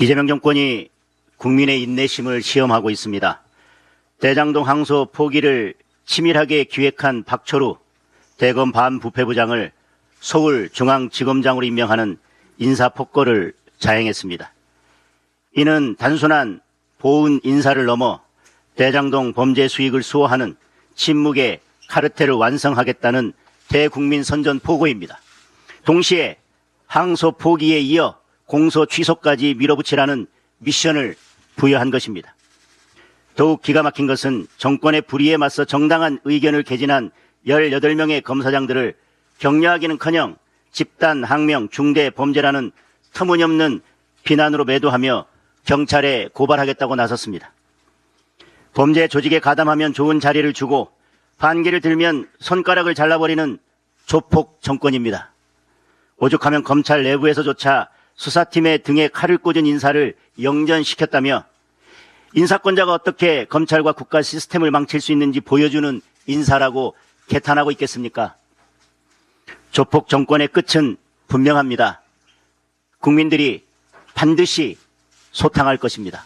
이재명 정권이 국민의 인내심을 시험하고 있습니다. 대장동 항소 포기를 치밀하게 기획한 박철우 대검 반부패부장을 서울중앙지검장으로 임명하는 인사폭거를 자행했습니다. 이는 단순한 보훈 인사를 넘어 대장동 범죄 수익을 수호하는 침묵의 카르텔을 완성하겠다는 대국민 선전 포고입니다. 동시에 항소 포기에 이어 공소 취소까지 밀어붙이라는 미션을 부여한 것입니다. 더욱 기가 막힌 것은 정권의 불의에 맞서 정당한 의견을 개진한 18명의 검사장들을 격려하기는커녕 집단 항명 중대 범죄라는 터무니없는 비난으로 매도하며 경찰에 고발하겠다고 나섰습니다. 범죄 조직에 가담하면 좋은 자리를 주고 반기를 들면 손가락을 잘라버리는 조폭 정권입니다. 오죽하면 검찰 내부에서조차 수사팀의 등에 칼을 꽂은 인사를 영전시켰다며 인사권자가 어떻게 검찰과 국가 시스템을 망칠 수 있는지 보여주는 인사라고 개탄하고 있겠습니까? 조폭 정권의 끝은 분명합니다. 국민들이 반드시 소탕할 것입니다.